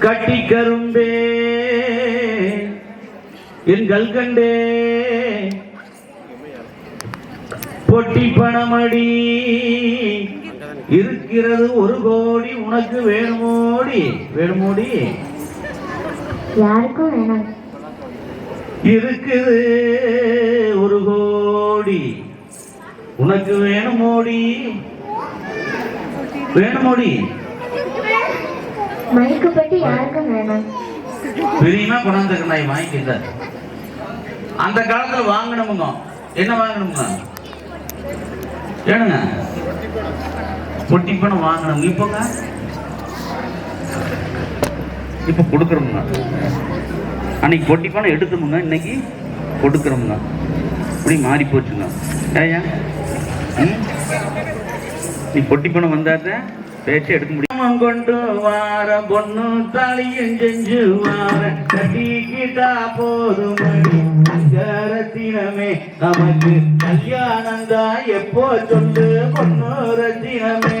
கட்டி கரும்பே. என் கல்கண்டே பொட்டி பணமடி. இருக்கிறது ஒரு கோடி உனக்கு வேணுமோடி? வேணுமோடி? யாருக்கும் வேணாம். இருக்குது ஒரு கோடி. உனக்கு வேணுமோடி? வேணுமோடி? மைக்கு பத்தி யாருக்கும் வேணாம். பிரியமா கொண்டாந்து நாய் வாங்கிக்கல அந்த காலத்துல வாங்கணுமுங்க என்ன வாங்கணுமுங்க ஏனுங்க? பொட்டி பணம் வாங்கணும் இப்போங்க இப்ப கொடுக்குறோமுங்க அன்னைக்கு பொட்டி பணம் எடுத்தோமுங்க இன்னைக்கு கொடுக்குறோமுங்க இப்படி மாறி போச்சுங்க. ஏயா நீ பொட்டி பணம் வந்தாதான் பேச்சு எடுக்க முடியும் கொண்டு வார பொண்ணு தாலியும் செஞ்சு வார கட்டிக்கிட்டா போதும். ரத்தினமே நமக்கு கல்யாணம் தான் எப்போ சொல்லு பொண்ணு ரத்தினமே.